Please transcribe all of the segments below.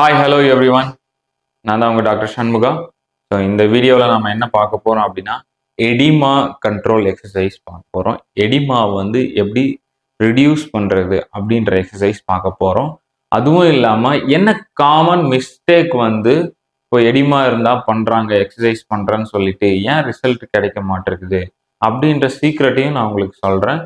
Hi hello every one நான் தான் உங்கள் டாக்டர் சண்முகா. ஸோ இந்த வீடியோவில் நம்ம என்ன பார்க்க போகிறோம் அப்படின்னா எடிமா கண்ட்ரோல் எக்ஸசைஸ் பார்க்க போகிறோம் எடிமா வந்து எப்படி ரிடியூஸ் பண்ணுறது அப்படின்ற எக்ஸசைஸ் பார்க்க போகிறோம் அதுவும் இல்லாமல் என்ன காமன் மிஸ்டேக் வந்து இப்போ எடிமா இருந்தால் பண்ணுறாங்க எக்ஸசைஸ் பண்ணுறேன்னு சொல்லிட்டு ஏன் ரிசல்ட் கிடைக்க மாட்டேங்குது? அப்படின்ற சீக்ரெட்டையும் நான் உங்களுக்கு சொல்கிறேன்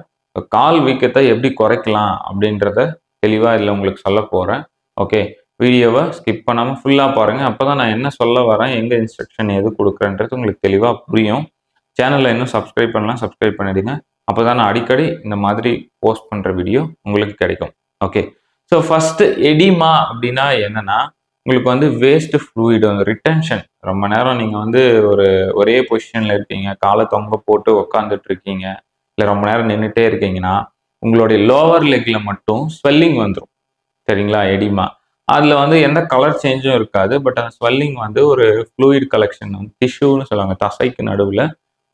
கால் வீக்கத்தை எப்படி குறைக்கலாம் அப்படின்றத தெளிவாக இதில் உங்களுக்கு சொல்ல போகிறேன் ஓகே வீடியோவை ஸ்கிப் பண்ணாமல் ஃபுல்லாக பாருங்கள் அப்போ தான் நான் என்ன சொல்ல வரேன் எங்கே இன்ஸ்ட்ரக்ஷன் எது கொடுக்குறேன்றது உங்களுக்கு தெளிவாக புரியும். சேனலில் இன்னும் சப்ஸ்கிரைப் பண்ணலாம் சப்ஸ்கிரைப் பண்ணிடுங்க. அப்போ தான் நான் அடிக்கடி இந்த மாதிரி போஸ்ட் பண்ணுற வீடியோ உங்களுக்கு கிடைக்கும். ஓகே ஸோ ஃபஸ்ட்டு எடிமா அப்படின்னா என்னென்னா உங்களுக்கு வந்து வேஸ்ட் ஃப்ளூயிட் வந்து ரிட்டென்ஷன் ரொம்ப நேரம் நீங்கள் வந்து ஒரு ஒரே பொசிஷனில் இருக்கீங்க காலை தொங்க போட்டு உக்காந்துட்டு இருக்கீங்க இல்லை ரொம்ப நேரம் நின்றுட்டே இருக்கீங்கன்னா உங்களுடைய லோவர் லெக்கில் மட்டும் ஸ்வெல்லிங் வந்துடும் சரிங்களா? எடிமா அதில் வந்து எந்த கலர் சேஞ்சும் இருக்காது பட் அந்த ஸ்வெல்லிங் வந்து ஒரு ஃப்ளூயிட் கலெக்ஷன் டிஷ்யூன்னு சொல்லுவாங்க தசைக்கு நடுவில்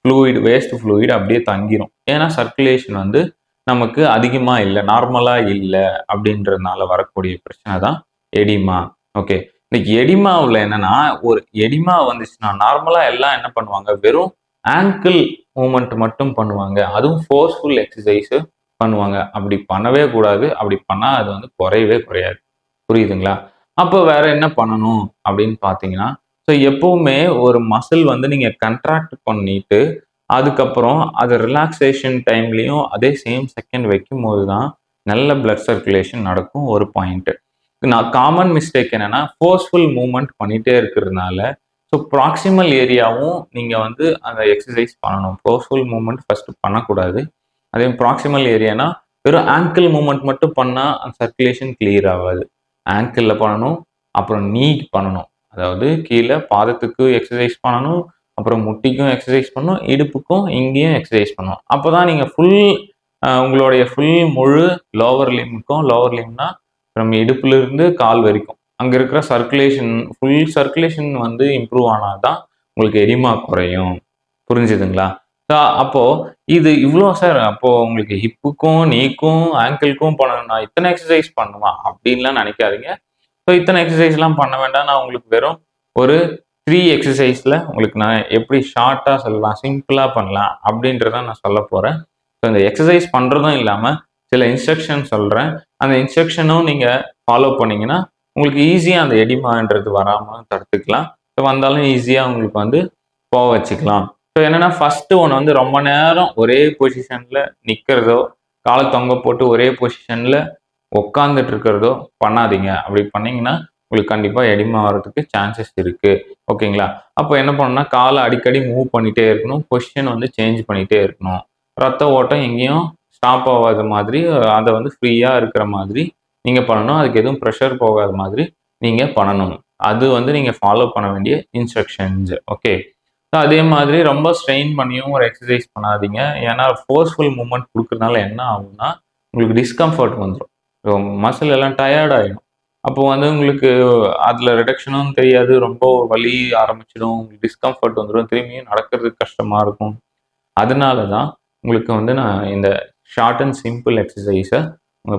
ஃப்ளூயிட் வேஸ்ட் ஃப்ளூயிட் அப்படியே தங்கிரும். ஏன்னா சர்க்குலேஷன் வந்து நமக்கு அதிகமாக இல்லை நார்மலாக இல்லை அப்படின்றதுனால வரக்கூடிய பிரச்சனை தான் எடிமா. ஓகே இந்த எடிமாவில் என்னன்னா ஒரு எடிமா வந்துச்சுன்னா நார்மலாக எல்லாம் என்ன பண்ணுவாங்க? வெறும் ஆங்கிள் மூமெண்ட் மட்டும் பண்ணுவாங்க. அதுவும் ஃபோர்ஸ்ஃபுல் எக்ஸசைஸு பண்ணுவாங்க. அப்படி பண்ணவே கூடாது. அப்படி பண்ணால் அது வந்து குறையவே குறையாது. புரியுதுங்களா? அப்போ வேற என்ன பண்ணணும் அப்படின்னு பார்த்தீங்கன்னா ஸோ எப்பவுமே ஒரு மசில் வந்து நீங்கள் கண்ட்ராக்ட் பண்ணிட்டு அதுக்கப்புறம் அது ரிலாக்ஸேஷன் டைம்லையும் அதே சேம் செகண்ட் வைக்கும் போது தான் நல்ல பிளட் சர்க்குலேஷன் நடக்கும் ஒரு பாயிண்ட்டு நான் காமன் மிஸ்டேக் என்னன்னா ஃபோர்ஸ்ஃபுல் மூமெண்ட் பண்ணிகிட்டே இருக்கிறதுனால ஸோ ப்ராக்சிமல் ஏரியாவும் நீங்கள் வந்து அந்த எக்ஸசைஸ் பண்ணணும். ஃபோர்ஸ்ஃபுல் மூமெண்ட் ஃபஸ்ட்டு பண்ணக்கூடாது. அதே ப்ராக்சிமல் ஏரியானா வெறும் ஆங்கிள் மூமெண்ட் மட்டும் பண்ணால் அந்த சர்க்குலேஷன் கிளியர் ஆகாது. ஆங்கிளில் பண்ணணும் அப்புறம் நீ பண்ணணும். அதாவது கீழே பாதத்துக்கு எக்ஸசைஸ் பண்ணணும் அப்புறம் முட்டிக்கும் எக்ஸசைஸ் பண்ணணும் இடுப்புக்கும் இங்கேயும் எக்ஸசைஸ் பண்ணணும். அப்போ தான் நீங்கள் ஃபுல் உங்களுடைய ஃபுல் முழு லோவர் லிம்க்கும் லோவர் லிம்னா நம்ம இடுப்புலேருந்து கால் வரைக்கும். அங்கே இருக்கிற சர்க்குலேஷன் ஃபுல் சர்க்குலேஷன் வந்து இம்ப்ரூவ் ஆனால் தான் உங்களுக்கு எரிமா குறையும். புரிஞ்சுதுங்களா? அப்போ இது இவ்வளோ சார் அப்போ உங்களுக்கு ஹிப்புக்கும் நீக்கும் ஆங்கிள்க்கும் பண்ணணும்னா இத்தனை எக்ஸசைஸ் பண்ணுமா? அப்படின்லாம் நினைக்காதீங்க. ஸோ இத்தனை எக்ஸசைஸ்லாம் பண்ண வேண்டாம். நான் உங்களுக்கு வெறும் ஒரு த்ரீ எக்ஸசைஸில் உங்களுக்கு நான் எப்படி ஷார்ட்டாக சொல்லலாம் சிம்பிளாக பண்ணலாம் அப்படின்றத நான் சொல்ல போகிறேன் ஸோ இந்த எக்ஸசைஸ் பண்ணுறதும் இல்லாமல் சில இன்ஸ்ட்ரக்ஷன் சொல்கிறேன் அந்த இன்ஸ்ட்ரக்ஷனும் நீங்கள் ஃபாலோ பண்ணிங்கன்னா உங்களுக்கு ஈஸியாக அந்த எடிமான்றது வராமல் தடுத்துக்கலாம். ஸோ வந்தாலும் ஈஸியாக உங்களுக்கு வந்து போக வச்சுக்கலாம். ஸோ என்னன்னா ஃபர்ஸ்ட் ஒன்று வந்து ரொம்ப நேரம் ஒரே பொசிஷன்ல நிற்கிறதோ காலை தொங்க போட்டு ஒரே பொசிஷன்ல உட்காந்துட்டு இருக்கிறதோ பண்ணாதீங்க. அப்படி பண்ணீங்கன்னா உங்களுக்கு கண்டிப்பாக எடிமா வர்றதுக்கு சான்சஸ் இருக்கு. ஓகேங்களா? அப்போ என்ன பண்ணணும்னா காலை அடிக்கடி மூவ் பண்ணிட்டே இருக்கணும். பொசிஷன் வந்து சேஞ்ச் பண்ணிட்டே இருக்கணும். ரத்த ஓட்டம் எங்கேயும் ஸ்டாப் ஆகாத மாதிரி அதை வந்து ஃப்ரீயாக இருக்கிற மாதிரி நீங்கள் பண்ணணும். அதுக்கு எதுவும் ப்ரெஷர் போகாத மாதிரி நீங்கள் பண்ணணும். அது வந்து நீங்கள் ஃபாலோ பண்ண வேண்டிய இன்ஸ்ட்ரக்ஷன்ஸ் ஓகே ஸோ அதே மாதிரி ரொம்ப ஸ்ட்ரெயின் பண்ணியும் ஒரு எக்ஸசைஸ் பண்ணாதீங்க. ஏன்னா ஃபோர்ஸ்ஃபுல் மூமெண்ட் கொடுக்குறதுனால என்ன ஆகும்னா உங்களுக்கு டிஸ்கம்ஃபர்ட் வந்துடும் ஸோ மசில் எல்லாம் டயர்ட் ஆகிடும் அப்போ வந்து உங்களுக்கு அதில் ரிடக்ஷனும் தெரியாது. ரொம்ப வலி ஆரம்பிச்சிடும். உங்களுக்கு டிஸ்கம்ஃபர்ட் வந்துடும் திரும்பியும் நடக்கிறதுக்கு கஷ்டமாக இருக்கும். அதனால தான் உங்களுக்கு வந்து நான் இந்த ஷார்ட் அண்ட் சிம்பிள் எக்ஸசைஸை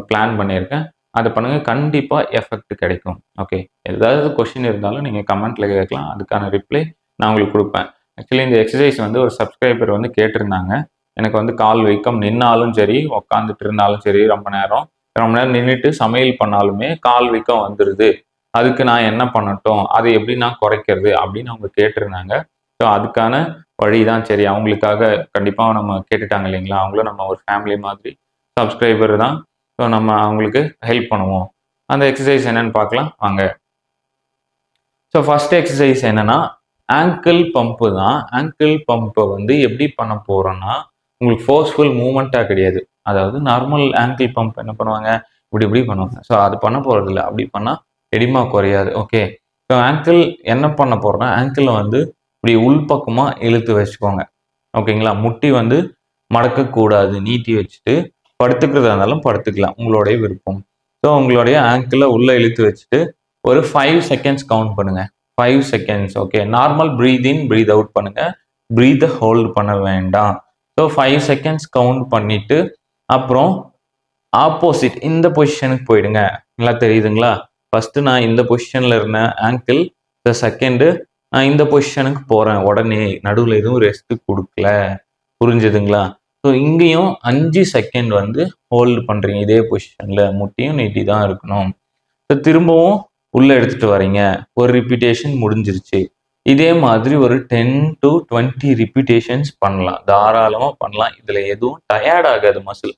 பிளான் பண்ணியிருக்கேன். அதை பண்ணுங்கள் கண்டிப்பாக எஃபெக்ட் கிடைக்கும். ஓகே ஏதாவது கொஷின் இருந்தாலும் நீங்கள் கமெண்ட்டில் கேட்கலாம். அதுக்கான ரிப்ளை நான் உங்களுக்கு கொடுப்பேன். ஆக்சுவலி இந்த எக்ஸசைஸ் வந்து ஒரு சப்ஸ்கிரைபர் வந்து கேட்டிருந்தாங்க. எனக்கு வந்து கால் வீக்கம். நின்னாலும் சரி உக்காந்துட்டு இருந்தாலும் சரி ரொம்ப நேரம். ரொம்ப நேரம் நின்றுட்டு சமையல் பண்ணாலுமே கால் வீக்கம் வந்துடுது அதுக்கு நான் என்ன பண்ணட்டும்? அதை எப்படி நான் குறைக்கிறது? அப்படின்னு அவங்க கேட்டிருந்தாங்க. ஸோ அதுக்கான வழி தான் சரி. அவங்களுக்காக கண்டிப்பாக நம்ம கேட்டுட்டாங்க இல்லைங்களா? அவங்களும் நம்ம ஒரு ஃபேமிலி மாதிரி சப்ஸ்கிரைபர் தான். ஸோ நம்ம அவங்களுக்கு ஹெல்ப் பண்ணுவோம். அந்த எக்ஸசைஸ் என்னன்னு பார்க்கலாம். வாங்க. ஸோ ஃபஸ்ட் எக்ஸசைஸ் என்னன்னா ஆங்கிள் பம்பு தான். ஆங்கிள் பம்பை வந்து எப்படி பண்ண போகிறோன்னா உங்களுக்கு ஃபோர்ஸ்ஃபுல் மூமெண்ட்டாக கிடையாது. அதாவது நார்மல் ஆங்கிள் பம்ப் என்ன பண்ணுவாங்க? இப்படி இப்படி பண்ணுவாங்க. ஸோ அது பண்ண போகிறதில்ல அப்படி பண்ணால் எடிமா குறையாது. ஓகே ஸோ ஆங்கிள் என்ன பண்ண போகிறோன்னா ஆங்கிளை வந்து இப்படி உள்பக்கமாக இழுத்து வச்சுக்கோங்க. ஓகேங்களா முட்டி வந்து மடக்கக்கூடாது. நீட்டி வச்சுட்டு படுத்துக்கிறதா இருந்தாலும் படுத்துக்கலாம். உங்களுடைய விருப்பம். ஸோ உங்களுடைய ஆங்கிளை உள்ளே இழுத்து வச்சுட்டு ஒரு ஃபைவ் செகண்ட்ஸ் கவுண்ட் பண்ணுங்கள் five seconds okay normal breathe in breathe out பண்ணுங்க. ப்ரீத்தை ஹோல்ட் பண்ண வேண்டாம். ஸோ ஃபைவ் செகண்ட்ஸ் கவுண்ட் பண்ணிட்டு அப்புறம் ஆப்போசிட் இந்த பொசிஷனுக்கு போயிடுங்க. நல்லா தெரியுதுங்களா? ஃபஸ்ட்டு நான் இந்த பொசிஷனில் இருந்தேன் ஆங்கிள் த செகண்டு நான் இந்த பொசிஷனுக்கு போகிறேன் உடனே. நடுவில் எதுவும் ரெஸ்ட் கொடுக்கல. புரிஞ்சுதுங்களா? ஸோ இங்கேயும் அஞ்சு செகண்ட் வந்து ஹோல்டு பண்ணுறீங்க இதே பொசிஷனில் முட்டியும் நீட்டி தான் இருக்கணும். ஸோ திரும்பவும் உள்ளே எடுத்துகிட்டு வரீங்க ஒரு ரிப்பீட்டேஷன் முடிஞ்சிருச்சு. இதே மாதிரி ஒரு டென் டு டுவெண்ட்டி ரிப்பீட்டேஷன்ஸ் பண்ணலாம். தாராளமாக பண்ணலாம். இதில் எதுவும் டயர்ட் ஆகாது மசில்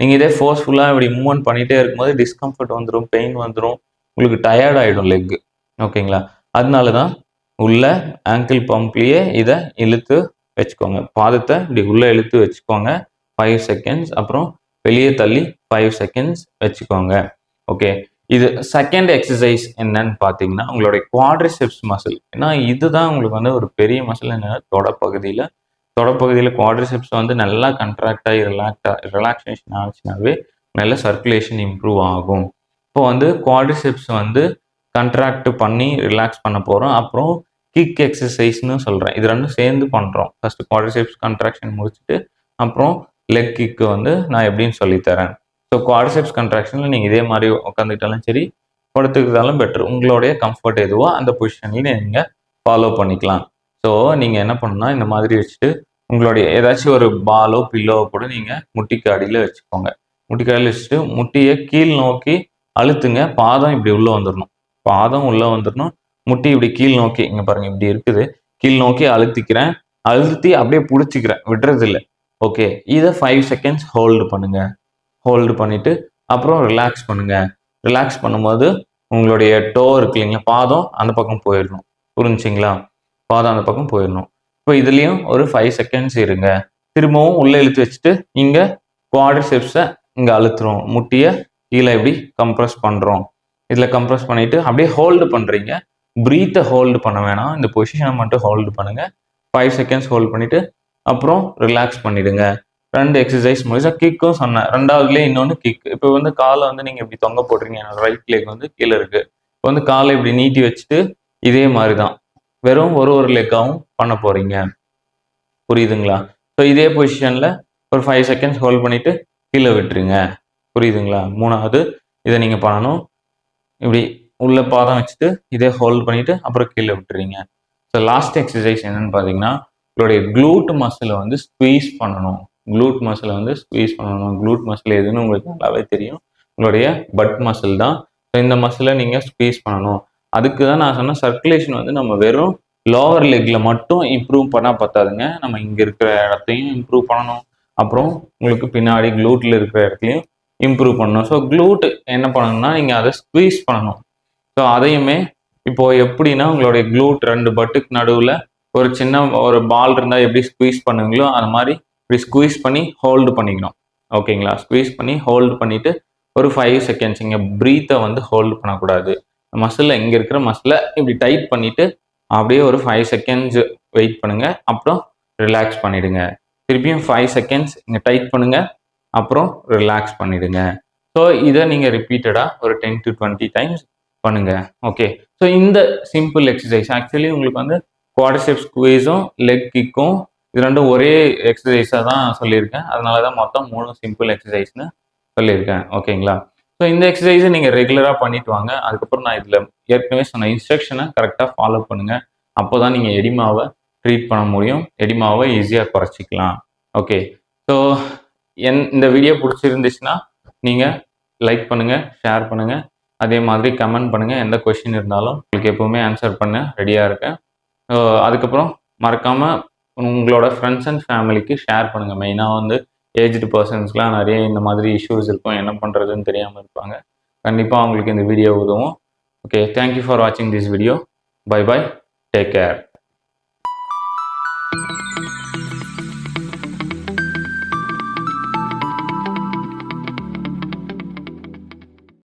நீங்கள் இதே ஃபோர்ஸ்ஃபுல்லாக இப்படி மூவ்மெண்ட் பண்ணிகிட்டே இருக்கும்போது டிஸ்கம்ஃபர்ட் வந்துடும் பெயின் வந்துடும் உங்களுக்கு டயர்ட் ஆகிடும் லெக்கு ஓகேங்களா? அதனால தான் உள்ள ஆங்கிள் பம்ப்லேயே இதை இழுத்து வச்சுக்கோங்க. பாதத்தை இப்படி உள்ளே இழுத்து வச்சுக்கோங்க. ஃபைவ் செகண்ட்ஸ் அப்புறம் வெளியே தள்ளி ஃபைவ் செகண்ட்ஸ் வச்சுக்கோங்க. ஓகே இது செகண்ட் எக்ஸசைஸ் என்னன்னு பார்த்தீங்கன்னா உங்களுடைய குவாட்ரிசெப்ஸ் மசில் ஏன்னா இதுதான் உங்களுக்கு வந்து ஒரு பெரிய மசில் என்னன்னா தொடப்பகுதியில் தொடப்பகுதியில் குவாட்ரிசெப்ஸ் வந்து நல்லா கண்ட்ராக்ட் ஆகி ரிலாக்ஸேஷன் ஆச்சுனாவே நல்ல சர்க்குலேஷன் இம்ப்ரூவ் ஆகும். இப்போ வந்து குவாட்ரிசெப்ஸ் வந்து கண்ட்ராக்ட் பண்ணி ரிலாக்ஸ் பண்ண போகிறோம் அப்புறம் கிக் எக்ஸசைஸ்னு சொல்கிறேன் இது ரெண்டும் சேர்ந்து பண்ணுறோம் ஃபஸ்ட்டு குவாட்ரிசெப்ஸ் கண்ட்ராக்ஷன் முடிச்சுட்டு அப்புறம் லெக் கிக்கு வந்து நான் எப்படின்னு சொல்லித்தரேன். ஸோ குவாடிசெப்ஸ் கண்ட்ராக்ஷனில் நீங்கள் இதே மாதிரி உட்காந்துக்கிட்டாலும் சரி படுத்துக்கிட்டாலும் பெட்டர் உங்களுடைய கம்ஃபர்ட் எதுவோ அந்த பொசிஷனில் நீங்கள் ஃபாலோ பண்ணிக்கலாம். ஸோ நீங்கள் என்ன பண்ணணும்னா இந்த மாதிரி வச்சுட்டு உங்களுடைய ஏதாச்சும் ஒரு பாலோ பில்லோ கூட நீங்கள் முட்டிக்கு அடியில் வச்சுக்கோங்க. முட்டிக்கு அடியில் வச்சுட்டு முட்டியை கீழ் நோக்கி அழுத்துங்க. பாதம் இப்படி உள்ளே வந்துடணும் பாதம் உள்ளே வந்துடணும் முட்டி இப்படி கீழ் நோக்கி இங்கே பாருங்கள் இப்படி இருக்குது. கீழ் நோக்கி அழுத்திக்கிறேன். அழுத்தி அப்படியே பிடிச்சிக்கிறேன். விடுறது இல்லை ஓகே இதை ஃபைவ் செகண்ட்ஸ் ஹோல்டு பண்ணுங்கள் ஹோல்டு பண்ணிட்டு அப்புறம் ரிலாக்ஸ் பண்ணுங்க. ரிலாக்ஸ் பண்ணும்போது உங்களுடைய டோ இருக்கு இல்லைங்களா பாதம் அந்த பக்கம் போயிடணும். புரிஞ்சுங்களா? பாதம் அந்த பக்கம் போயிடணும். இப்போ இதுலேயும் ஒரு ஃபைவ் செகண்ட்ஸ் இருங்க. திரும்பவும் உள்ளே இழுத்து வச்சுட்டு இங்கே குவாட்ரிசெப்ஸை இங்கே அழுத்துறோம். முட்டியை கீழே இப்படி கம்ப்ரஸ் பண்ணுறோம் இதில் கம்ப்ரஸ் பண்ணிவிட்டு அப்படியே ஹோல்டு பண்ணுறீங்க ப்ரீத்தை ஹோல்டு பண்ண வேணாம். இந்த பொசிஷனை மட்டும் ஹோல்டு பண்ணுங்கள் ஃபைவ் செகண்ட்ஸ் ஹோல்டு பண்ணிவிட்டு அப்புறம் ரிலாக்ஸ் பண்ணிவிடுங்க ரெண்டு எக்ஸசைஸ் முடிச்சா கிக்கும் சொன்னேன். ரெண்டாவதுலேயே இன்னொன்று கிக் இப்போ வந்து காலை வந்து நீங்கள் இப்படி தொங்க போடுறீங்க ரைட் லெக் வந்து கீழே இருக்கு. இப்போ வந்து காலை இப்படி நீட்டி வச்சுட்டு இதே மாதிரி தான் வெறும் ஒரு ஒரு லெக்காகவும் பண்ண போறீங்க. புரியுதுங்களா? ஸோ இதே பொசிஷனில் ஒரு ஃபைவ் செகண்ட்ஸ் ஹோல்ட் பண்ணிட்டு கீழே விட்டுருங்க. புரியுதுங்களா? மூணாவது இதை நீங்கள் பண்ணணும். இப்படி உள்ள பாதம் வச்சுட்டு இதே ஹோல்ட் பண்ணிட்டு அப்புறம் கீழே விட்டுறீங்க. ஸோ லாஸ்ட் எக்ஸசைஸ் என்னன்னு பார்த்தீங்கன்னா உங்களுடைய க்ளூட் மசிலை வந்து ஸ்குவீஸ் பண்ணணும். க்ளூட் மசிலை வந்து ஸ்குவீஸ் பண்ணணும். க்ளூட் மசில் எதுன்னு உங்களுக்கு நல்லாவே தெரியும். உங்களுடைய பட் மசில் தான். ஸோ இந்த மசிலை நீங்கள் ஸ்குவீஸ் பண்ணணும். அதுக்கு தான் நான் சொன்ன சர்க்குலேஷன் வந்து நம்ம வெறும் லோவர் லெக்கில் மட்டும் இம்ப்ரூவ் பண்ணால் பத்தாதுங்க. நம்ம இங்கே இருக்கிற இடத்தையும் இம்ப்ரூவ் பண்ணணும். அப்புறம் உங்களுக்கு பின்னாடி க்ளூட்டில் இருக்கிற இடத்துலையும் இம்ப்ரூவ் பண்ணணும். ஸோ க்ளூட் என்ன பண்ணணும்னா நீங்கள் அதை ஸ்குவீஸ் பண்ணணும். ஸோ அதையுமே இப்போது எப்படின்னா உங்களுடைய க்ளூட் ரெண்டு பட்டுக்கு நடுவில் ஒரு சின்ன ஒரு பால் இருந்தால் எப்படி ஸ்குவீஸ் பண்ணுங்களோ அந்த மாதிரி இப்படி ஸ்குவீஸ் பண்ணி ஹோல்டு பண்ணிக்கணும். ஓகேங்களா ஸ்குவீஸ் பண்ணி ஹோல்டு பண்ணிவிட்டு ஒரு ஃபைவ் செகண்ட்ஸ் இங்கே ப்ரீத்தை வந்து ஹோல்டு பண்ணக்கூடாது. மசிலில் இங்கே இருக்கிற மசிலை இப்படி டைட் பண்ணிவிட்டு அப்படியே ஒரு ஃபைவ் செகண்ட்ஸ் வெயிட் பண்ணுங்கள் அப்புறம் ரிலாக்ஸ் பண்ணிவிடுங்க திருப்பியும் ஃபைவ் செகண்ட்ஸ் இங்கே டைட் பண்ணுங்கள் அப்புறம் ரிலாக்ஸ் பண்ணிவிடுங்க ஸோ இதை நீங்கள் ரிப்பீட்டடாக ஒரு டென் டு டுவெண்ட்டி டைம்ஸ் பண்ணுங்கள் ஓகே ஸோ இந்த சிம்பிள் எக்ஸசைஸ் ஆக்சுவலி உங்களுக்கு வந்து குவாட்ரிசெப் ஸ்குவீஸும் லெக் கிக்கும் இது ரெண்டும் ஒரே எக்ஸசைஸாக தான் சொல்லியிருக்கேன். அதனால தான் மொத்தம் மூணு சிம்பிள் எக்ஸசைஸ்னு சொல்லியிருக்கேன். ஓகேங்களா ஸோ இந்த எக்ஸசைஸை நீங்கள் ரெகுலராக பண்ணிட்டு வாங்க. அதுக்கப்புறம் நான் இதில் ஏற்கனவே சொன்ன இன்ஸ்ட்ரக்ஷனை கரெக்டாக ஃபாலோ பண்ணுங்கள் அப்போ தான் நீங்கள் எடிமாவை ட்ரீட் பண்ண முடியும். எடிமாவை ஈஸியாக குறைச்சிக்கலாம். ஓகே ஸோ என் இந்த வீடியோ பிடிச்சிருந்துச்சுன்னா நீங்கள் லைக் பண்ணுங்கள் ஷேர் பண்ணுங்கள் அதே மாதிரி கமெண்ட் பண்ணுங்கள் எந்த கொஷின் இருந்தாலும் உங்களுக்கு எப்போவுமே ஆன்சர் பண்ண ரெடியாக இருக்கேன். ஸோ அதுக்கப்புறம் மறக்காமல் உங்களோட ஃப்ரெண்ட்ஸ் அண்ட் ஃபேமிலிக்கு ஷேர் பண்ணுங்கள் மெயினாக வந்து ஏஜ்டு பர்சன்ஸ்க்குலாம் நிறைய இந்த மாதிரி இஷ்யூஸ் இருக்கும். என்ன பண்ணுறதுன்னு தெரியாமல் இருப்பாங்க. கண்டிப்பாக அவங்களுக்கு இந்த வீடியோ உதவும். ஓகே தேங்க்யூ ஃபார் வாட்சிங் this video bye bye take care